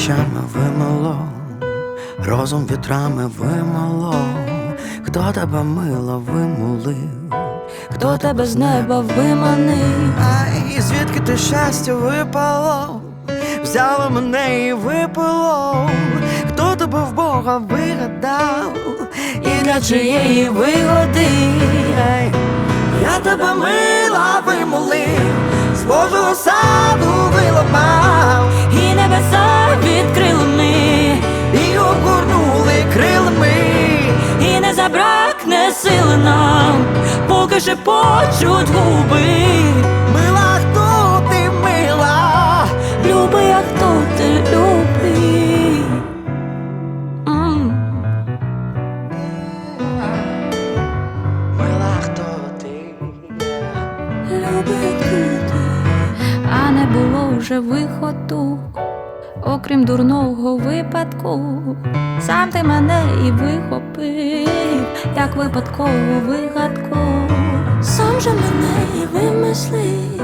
дощами вимило, розум вітрами вимило, хто тебе мило вимулив, Хто тебе з неба виманив? Ай, звідки ти щастя випало, взяло мене і випило, хто тебе в Бога вигадав, І для чиєї вигоди? Я тебе мила вимолив, з Божого саду забракне сили нам, поки шепочуть губи. мила, хто ти мила, Люби, а хто ти любий? Мила, хто ти. Люби, хто ти? А не було вже виходу, окрім дурного випадку. Сам ти мене і вихопив, як випадкову вигадку. Сам же мене і вимислив,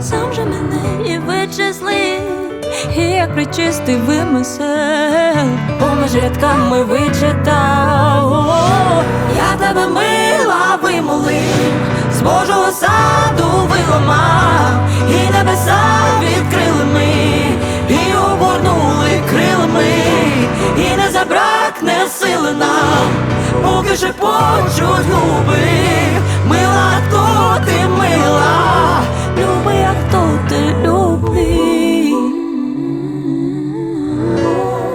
сам же мене і вичислив, і як причистий вимисел, поміж рядками вичитав. Сили нам, поки шепочуть губи, мила, хто ти мила, люби, а хто ти любий.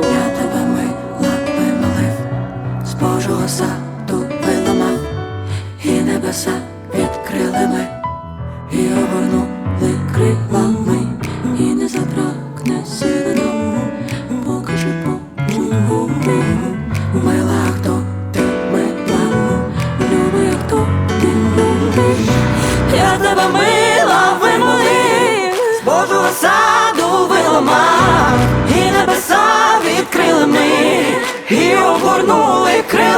Я тебе мила вимолив, з Божого саду виламав, і небеса відкрили ми, і обернули крилами, тебе мила вимоги, З Божого саду вилома, і небеса відкрили ми, і огорнули крилами,